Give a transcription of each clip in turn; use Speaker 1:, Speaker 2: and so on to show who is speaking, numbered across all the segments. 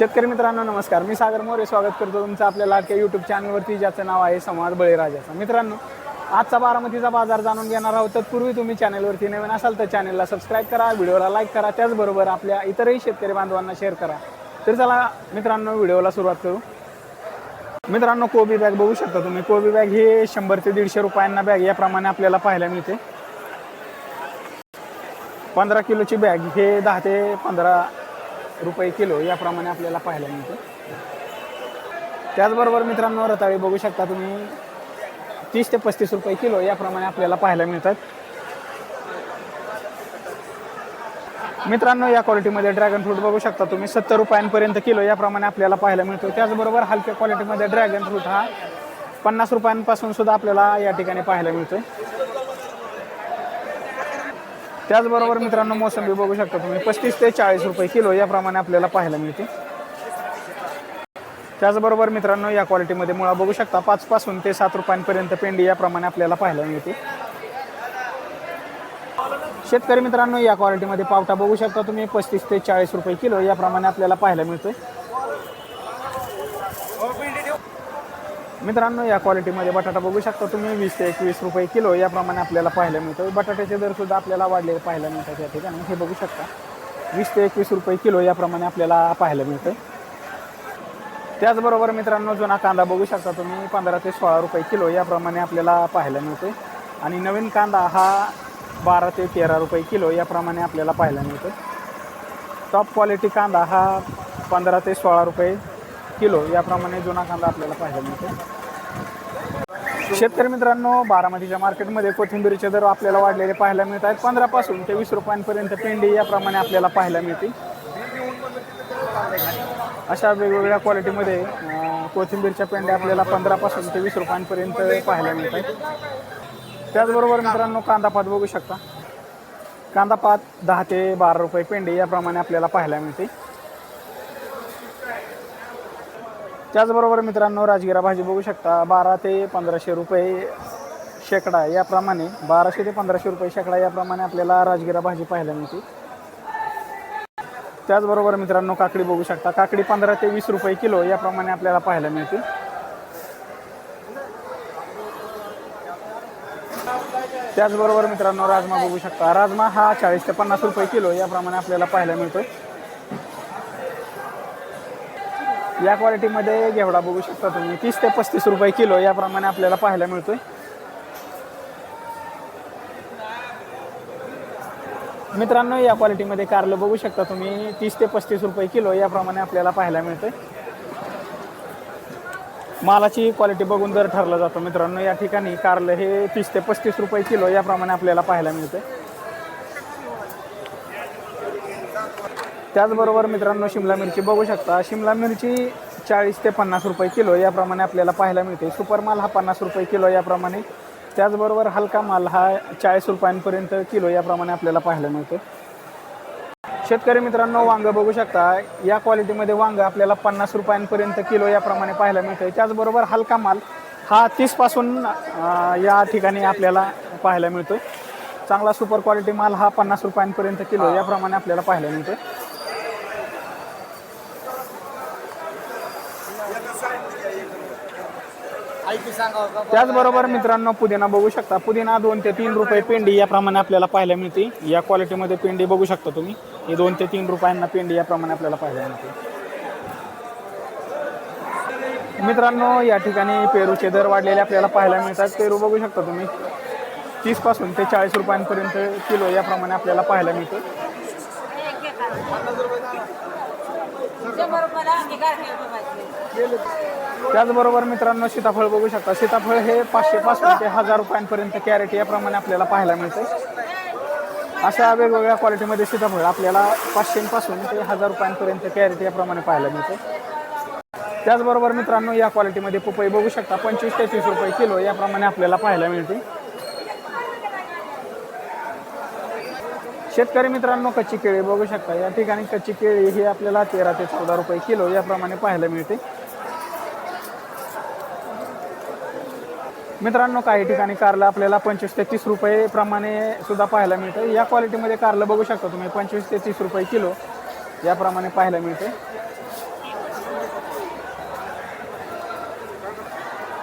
Speaker 1: शेतकरी मित्रांनो नमस्कार. मी सागर मोरे स्वागत करतो तुमचं आपल्या लाडक्या यूट्यूब चॅनलवरती ज्याचं नाव आहे संवाद बळीराजाचा. मित्रांनो आजचा बारामतीचा बाजार जाणून घेणार आहोत. तत्पूर्वी तुम्ही चॅनलवरती नवीन असाल तर चॅनलला सबस्क्राईब करा व्हिडिओला लाईक करा. त्याचबरोबर आपल्या इतरही शेतकरी बांधवांना शेअर करा. तर चला मित्रांनो व्हिडिओला सुरुवात करू. मित्रांनो कोबी बॅग बघू शकता तुम्ही. कोबी बॅग ही शंभर ते दीडशे रुपयांना बॅग याप्रमाणे आपल्याला पाहायला मिळते. पंधरा किलोची बॅग हे दहा ते पंधरा रुपये किलो याप्रमाणे आपल्याला पाहायला मिळतं. त्याचबरोबर मित्रांनो रताळी बघू शकता तुम्ही. तीस ते पस्तीस रुपये किलो याप्रमाणे आपल्याला पाहायला मिळतात. मित्रांनो या क्वालिटीमध्ये ड्रॅगन फ्रूट बघू शकता तुम्ही. सत्तर रुपयांपर्यंत किलो याप्रमाणे आपल्याला पाहायला मिळतो. त्याचबरोबर हलक्या क्वालिटीमध्ये ड्रॅगन फ्रूट हा पन्नास रुपयांपासून सुद्धा आपल्याला या ठिकाणी पाहायला मिळतो त्याचबरोबर मित्रांनो मोसंबी बघू शकता तुम्ही. पस्तीस ते चाळीस रुपये किलो याप्रमाणे आपल्याला पाहायला मिळते. त्याचबरोबर मित्रांनो या क्वालिटीमध्ये मुळा बघू शकता. पाच पासून ते सात रुपयांपर्यंत पेंडी याप्रमाणे आपल्याला पाहायला मिळते. शेतकरी मित्रांनो या क्वालिटीमध्ये पावटा बघू शकता तुम्ही. पस्तीस ते चाळीस रुपये किलो याप्रमाणे आपल्याला पाहायला मिळतोय. मित्रांनो या क्वालिटीमध्ये बटाटा बघू शकता तुम्ही वीस ते एकवीस रुपये किलो याप्रमाणे आपल्याला पाहायला मिळतो बटाट्याचे दरसुद्धा आपल्याला वाढलेले पाहायला मिळतात या ठिकाणी. हे बघू शकता वीस ते एकवीस रुपये किलो याप्रमाणे आपल्याला पाहायला मिळतं त्याचबरोबर मित्रांनो जुना कांदा बघू शकता तुम्ही पंधरा ते सोळा रुपये किलो याप्रमाणे आपल्याला पाहायला मिळतो आणि नवीन कांदा हा बारा ते तेरा रुपये किलो याप्रमाणे आपल्याला पाहायला मिळतो टॉप क्वालिटी कांदा हा पंधरा ते सोळा रुपये किलो याप्रमाणे जुना कांदा आपल्याला पाहायला मिळतो. शेतकरी मित्रांनो बारामतीच्या मार्केटमध्ये कोथिंबीरचे दर आपल्याला वाढलेले पाहायला मिळत आहेत. पंधरापासून ते वीस रुपयांपर्यंत पेंडी याप्रमाणे आपल्याला पाहायला मिळते. अशा वेगवेगळ्या क्वालिटीमध्ये कोथिंबीरच्या पेंड्या आपल्याला पंधरापासून ते वीस रुपयांपर्यंत पाहायला मिळत आहेत. त्याचबरोबर मित्रांनो कांदा पात बघू शकता. कांदा पात दहा ते बारा रुपये पेंडी याप्रमाणे आपल्याला पाहायला मिळते. त्याचबरोबर मित्रांनो राजगिरा भाजी बघू शकता. बारा ते पंधराशे रुपये शेकडा याप्रमाणे बाराशे ते पंधराशे रुपये शेकडा याप्रमाणे आपल्याला राजगिरा भाजी पाहायला मिळते. त्याचबरोबर मित्रांनो काकडी बघू शकता. काकडी पंधरा ते वीस रुपये किलो याप्रमाणे आपल्याला पाहायला मिळते. त्याचबरोबर मित्रांनो राजमा बघू शकता. राजमा हा चाळीस ते पन्नास रुपये किलो याप्रमाणे आपल्याला पाहायला मिळतोय. या क्वालिटीमध्ये घेवडा बघू शकता तुम्ही. तीस ते पस्तीस रुपये किलो याप्रमाणे आपल्याला पाहायला मिळतोय. मित्रांनो या क्वालिटीमध्ये कारलं बघू शकता तुम्ही. तीस ते पस्तीस रुपये किलो याप्रमाणे आपल्याला पाहायला मिळतोय. मालाची क्वालिटी बघून दर ठरला जातो मित्रांनो. या ठिकाणी कारलं हे तीस ते पस्तीस रुपये किलो याप्रमाणे आपल्याला पाहायला मिळतंय. त्याचबरोबर मित्रांनो शिमला मिरची बघू शकता. शिमला मिरची चाळीस ते पन्नास रुपये किलो याप्रमाणे आपल्याला पाहायला मिळते. सुपर माल हा पन्नास रुपये किलो याप्रमाणे. त्याचबरोबर हलका माल हा चाळीस रुपयांपर्यंत किलो याप्रमाणे आपल्याला पाहायला मिळतो. शेतकरी मित्रांनो वांग बघू शकता. या क्वालिटीमध्ये वांग आपल्याला पन्नास रुपयांपर्यंत किलो याप्रमाणे पाहायला मिळतं. त्याचबरोबर हलका माल हा तीसपासून या ठिकाणी आपल्याला पाहायला मिळतो. चांगला सुपर क्वालिटी माल हा पन्नास रुपयांपर्यंत किलो याप्रमाणे आपल्याला पाहायला मिळतो. त्याचबरोबर मित्रांनो पुदिना बघू शकता. पुदिना दोन ते तीन रुपये पेंडी याप्रमाणे आपल्याला पाहायला मिळते. या क्वालिटीमध्ये पेंडी बघू शकता तुम्ही. ही दोन ते तीन रुपयांना पेंडी याप्रमाणे आपल्याला पाहायला मिळते. मित्रांनो या ठिकाणी पेरूचे दर वाढलेले आपल्याला पाहायला मिळतात. पेरू बघू शकता तुम्ही. तीसपासून ते चाळीस रुपयांपर्यंत किलो याप्रमाणे आपल्याला पाहायला मिळतं.
Speaker 2: शंभर रुपयाला
Speaker 1: त्याचबरोबर मित्रांनो सीताफळ बघू शकता. सीताफळ हे पाचशे पासून ते हजार रुपयांपर्यंत कॅरेट याप्रमाणे आपल्याला पाहायला मिळते अशा वेगवेगळ्या क्वालिटीमध्ये सीताफळ आपल्याला पाचशेपासून ते हजार रुपयांपर्यंत कॅरेट याप्रमाणे पाहायला मिळते त्याचबरोबर मित्रांनो या क्वालिटीमध्ये पपई बघू शकता. पंचवीस ते तीस रुपये किलो याप्रमाणे आपल्याला पाहायला मिळते शेतकरी मित्रांनो कच्ची केळी बघू शकता. या ठिकाणी कच्ची केळी ही आपल्याला तेरा ते चौदा रुपये किलो याप्रमाणे पाहायला मिळते. मित्रांनो काही ठिकाणी कारलं आपल्याला पंचवीस ते तीस रुपये प्रमाणे सुद्धा पाहायला मिळतं. या क्वालिटीमध्ये कारलं बघू शकता तुम्ही पंचवीस ते तीस रुपये किलो याप्रमाणे पाहायला मिळते.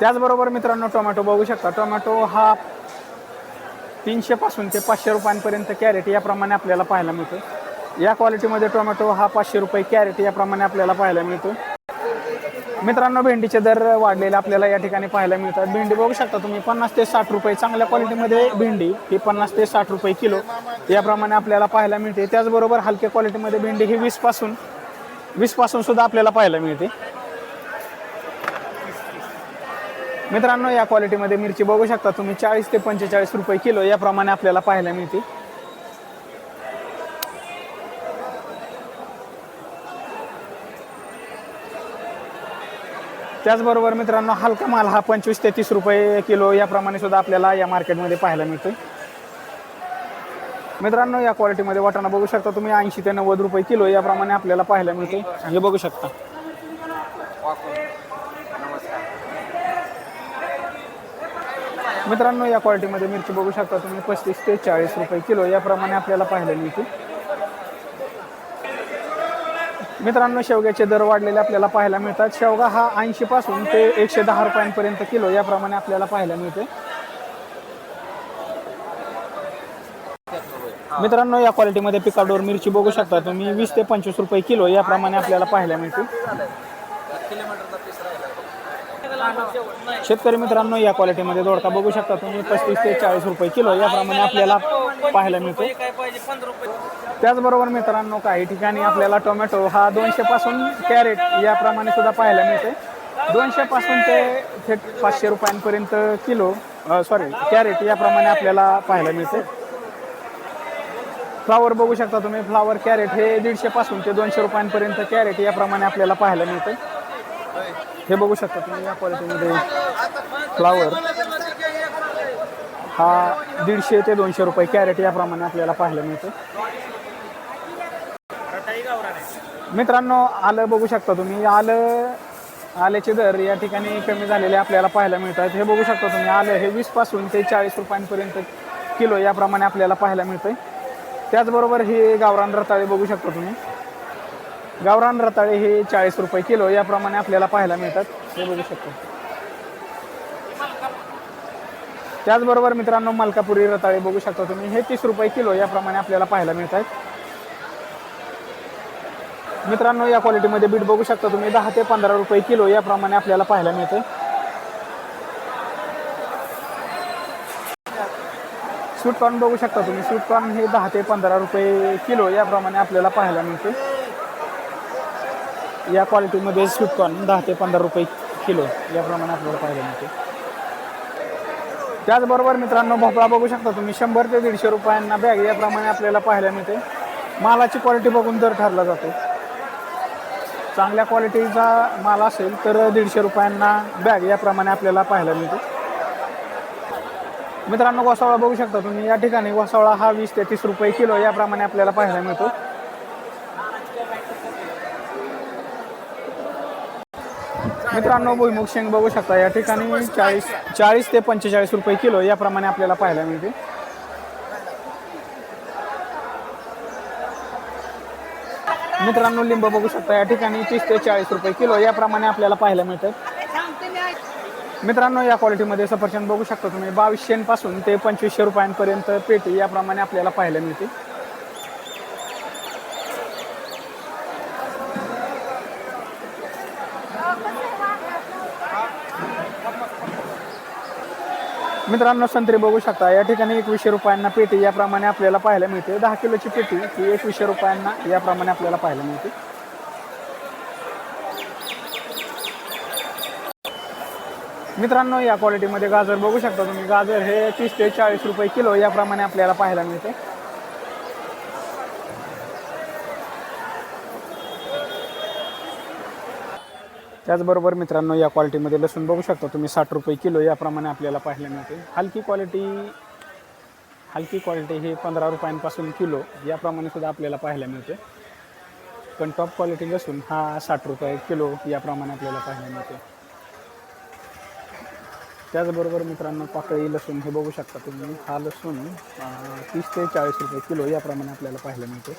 Speaker 1: त्याचबरोबर मित्रांनो टोमॅटो बघू शकता. टोमॅटो हा तीनशेपासून ते पाचशे रुपयांपर्यंत कॅरेट याप्रमाणे आपल्याला पाहायला मिळतो. या क्वालिटीमध्ये टोमॅटो हा पाचशे रुपये कॅरेट याप्रमाणे आपल्याला पाहायला मिळतो. मित्रांनो भेंडीचे दर वाढलेले आपल्याला या ठिकाणी पाहायला मिळतात. भेंडी बघू शकता तुम्ही पन्नास ते साठ रुपये चांगल्या क्वालिटीमध्ये भेंडी ही पन्नास ते साठ रुपये किलो याप्रमाणे आपल्याला पाहायला मिळते. त्याचबरोबर हलक्या क्वालिटीमध्ये भेंडी ही वीसपासून वीसपासून सुद्धा आपल्याला पाहायला मिळते. मित्रांनो या क्वालिटीमध्ये मिरची बघू शकता तुम्ही. चाळीस ते पंचेचाळीस रुपये किलो याप्रमाणे आपल्याला पाहायला मिळते. त्याचबरोबर मित्रांनो हलका माल हा पंचवीस ते तीस रुपये किलो याप्रमाणे सुद्धा आपल्याला या मार्केटमध्ये पाहायला मिळतोय. मित्रांनो या क्वालिटीमध्ये वाटाणा बघू शकता तुम्ही. ऐंशी ते नव्वद रुपये किलो याप्रमाणे आपल्याला पाहायला मिळते हे बघू शकता. मित्रांनो या क्वालिटीमध्ये मिरची बघू शकता तुम्ही पस्तीस ते चाळीस रुपये किलो याप्रमाणे आपल्याला पाहायला मिळते मित्रांनो शेवग्याचे दर वाढलेले आपल्याला पाहायला मिळतात. शेवगा हा ऐंशी पासून ते एकशे दहा रुपयांपर्यंत किलो याप्रमाणे आपल्याला पाहायला मिळते. मित्रांनो या क्वालिटीमध्ये पिकाडोर मिरची बघू शकता तुम्ही. वीस ते पंचवीस रुपये किलो याप्रमाणे आपल्याला पाहायला मिळते. शेतकरी मित्रांनो या क्वालिटीमध्ये दोडका बघू शकता तुम्ही. पस्तीस ते चाळीस रुपये किलो याप्रमाणे आपल्याला पाहायला मिळतो. त्याचबरोबर मित्रांनो काही ठिकाणी आपल्याला टोमॅटो हा दोनशे पासून कॅरेट याप्रमाणे सुद्धा पाहायला मिळते दोनशे पासून ते थेट पाचशे रुपयांपर्यंत किलो सॉरी कॅरेट याप्रमाणे आपल्याला पाहायला मिळते फ्लावर बघू शकता तुम्ही. फ्लावर कॅरेट हे दीडशे पासून ते दोनशे रुपयांपर्यंत कॅरेट याप्रमाणे आपल्याला पाहायला मिळते हे बघू शकता तुम्ही या क्वालिटीमध्ये. फ्लावर हा दीडशे ते दोनशे रुपये कॅरेट याप्रमाणे आपल्याला पाहायला मिळतं. मित्रांनो आलं बघू शकता तुम्ही. आलं आल्याचे दर या ठिकाणी कमी झालेले आपल्याला पाहायला मिळतात. हे बघू शकता तुम्ही. आलं हे वीसपासून ते चाळीस रुपयांपर्यंत किलो याप्रमाणे आपल्याला पाहायला मिळतंय. त्याचबरोबर हे गावरान रताळे बघू शकता तुम्ही. गावरान रताळे हे चाळीस रुपये किलो याप्रमाणे आपल्याला पाहायला मिळतात. हे बघू शकतो. त्याचबरोबर मित्रांनो मलकापुरी रताळे बघू शकता तुम्ही. हे तीस रुपये किलो याप्रमाणे आपल्याला पाहायला मिळतात. मित्रांनो या क्वालिटीमध्ये बीट बघू शकता तुम्ही. दहा ते पंधरा रुपये किलो याप्रमाणे आपल्याला पाहायला मिळते. स्वीट कॉर्न बघू शकता तुम्ही. स्वीट कॉर्न हे दहा ते पंधरा रुपये किलो याप्रमाणे आपल्याला पाहायला मिळते. या क्वालिटीमध्ये स्वीट कॉर्न दहा ते पंधरा रुपये किलो याप्रमाणे आपल्याला पाहायला मिळते. त्याचबरोबर मित्रांनो भोपळा बघू शकता तुम्ही. शंभर ते दीडशे रुपयांना बॅग याप्रमाणे आपल्याला पाहायला मिळते. मालाची क्वालिटी बघून दर ठरला जातो. चांगल्या क्वालिटीचा माल असेल तर दीडशे रुपयांना बॅग याप्रमाणे आपल्याला पाहायला मिळतो. मित्रांनो गोसावळा बघू शकता तुम्ही. या ठिकाणी गोसावळा हा वीस ते तीस रुपये किलो याप्रमाणे आपल्याला पाहायला मिळतो. मित्रांनो भुईमुग शेंग बघू शकता. या ठिकाणी चाळीस चाळीस ते पंचेचाळीस रुपये किलो याप्रमाणे आपल्याला पाहायला मिळते. मित्रांनो लिंब बघू शकता. या ठिकाणी तीस ते चाळीस रुपये किलो याप्रमाणे आपल्याला पाहायला मिळतात. मित्रांनो या क्वालिटीमध्ये सफरचंद बघू शकता तुम्ही. बावीसशेपासून ते पंचवीसशे रुपयांपर्यंत पेटी याप्रमाणे आपल्याला पाहायला मिळते. मित्रांनो संत्री बघू शकता या ठिकाणी एकवीसशे रुपयांना पेटी याप्रमाणे आपल्याला पाहायला मिळते. दहा किलोची पेटी ही एकवीसशे रुपयांना याप्रमाणे आपल्याला पाहायला मिळते. मित्रांनो या क्वालिटीमध्ये गाजर बघू शकता तुम्ही. गाजर हे तीस ते चाळीस रुपये किलो याप्रमाणे आपल्याला पाहायला मिळते. त्याचबरोबर मित्रांनो या क्वालिटीमध्ये लसूण बघू शकता तुम्ही साठ रुपये किलो याप्रमाणे आपल्याला पाहायला मिळते. हलकी क्वालिटी हलकी क्वालिटी हे पंधरा रुपयांपासून किलो याप्रमाणे सुद्धा आपल्याला पाहायला मिळते. पण टॉप क्वालिटी लसूण हा साठ रुपये किलो याप्रमाणे आपल्याला पाहायला मिळते. त्याचबरोबर मित्रांनो पाकळी लसूण हे बघू शकता तुम्ही. हा लसूण तीस ते चाळीस रुपये किलो याप्रमाणे आपल्याला पाहायला मिळते.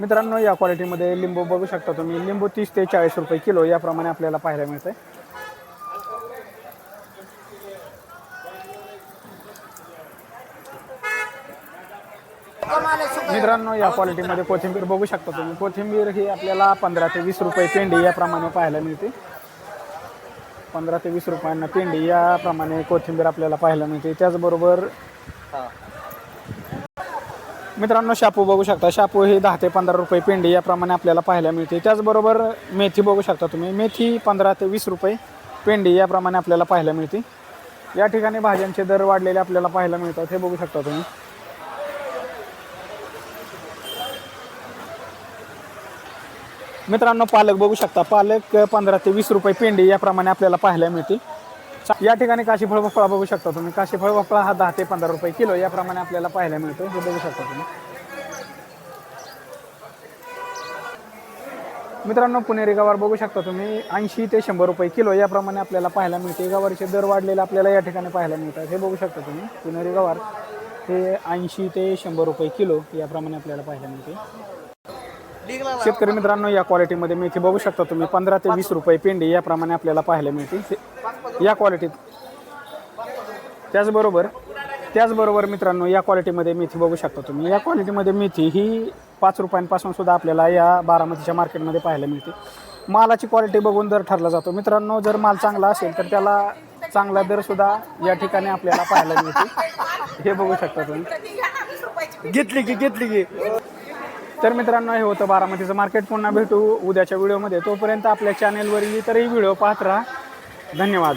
Speaker 1: मित्रांनो या क्वालिटीमध्ये लिंबू बघू शकता तुम्ही. लिंबू तीस ते चाळीस रुपये किलो याप्रमाणे आपल्याला पाहायला मिळते मित्रांनो या क्वालिटीमध्ये कोथिंबीर बघू शकता तुम्ही. कोथिंबीर ही आपल्याला पंधरा ते वीस रुपये पेंडी याप्रमाणे पाहायला मिळते. पंधरा ते वीस रुपयांना पेंडी याप्रमाणे कोथिंबीर आपल्याला पाहायला मिळते. त्याचबरोबर मित्रांनो शापू बघू शकता. शापू ही दहा ते पंधरा रुपये पेंडी याप्रमाणे आपल्याला पाहायला मिळते. त्याचबरोबर मेथी बघू शकता तुम्ही. मेथी पंधरा ते वीस रुपये पेंडी याप्रमाणे आपल्याला पाहायला मिळते. या ठिकाणी भाज्यांचे दर वाढलेले आपल्याला पाहायला मिळतात. हे बघू शकता तुम्ही. मित्रांनो पालक बघू शकता. पालक पंधरा ते वीस रुपये पेंडी याप्रमाणे आपल्याला पाहायला मिळते. या ठिकाणी काशीफळ भोपळा बघू शकता तुम्ही. काशीफळ भोपळा हा दहा ते पंधरा रुपये किलो याप्रमाणे आपल्याला पाहायला मिळतो. हे बघू शकता तुम्ही. मित्रांनो पुणेरी गवार बघू शकता तुम्ही. ऐंशी ते शंभर रुपये किलो याप्रमाणे आपल्याला पाहायला मिळते. गवारीचे दर वाढलेले आपल्याला या ठिकाणी पाहायला मिळतात. हे बघू शकता तुम्ही. पुणेरी गवार हे ऐंशी ते शंभर रुपये किलो याप्रमाणे आपल्याला पाहायला मिळते. शेतकरी मित्रांनो या क्वालिटीमध्ये मेथी बघू शकता तुम्ही. पंधरा ते वीस रुपये पेंडी याप्रमाणे आपल्याला पाहायला मिळते. या क्वालिटीत. त्याचबरोबर त्याचबरोबर मित्रांनो या क्वालिटीमध्ये मेथी बघू शकता तुम्ही. या क्वालिटीमध्ये मेथी ही पाच रुपयांपासून सुद्धा आपल्याला या बारामतीच्या मार्केटमध्ये पाहायला मिळते. मालाची क्वालिटी बघून दर ठरला जातो. मित्रांनो जर माल चांगला असेल तर त्याला चांगला दर सुद्धा या ठिकाणी आपल्याला पाहायला मिळते. हे बघू शकता तुम्ही. घेतली की घेतली की. तर मित्रांनो हे होतं बारामतीचं मार्केट. पुन्हा भेटू उद्याच्या व्हिडिओमध्ये. तोपर्यंत आपल्या चॅनेलवर इतरही व्हिडिओ पाहत राहा. धन्यवाद.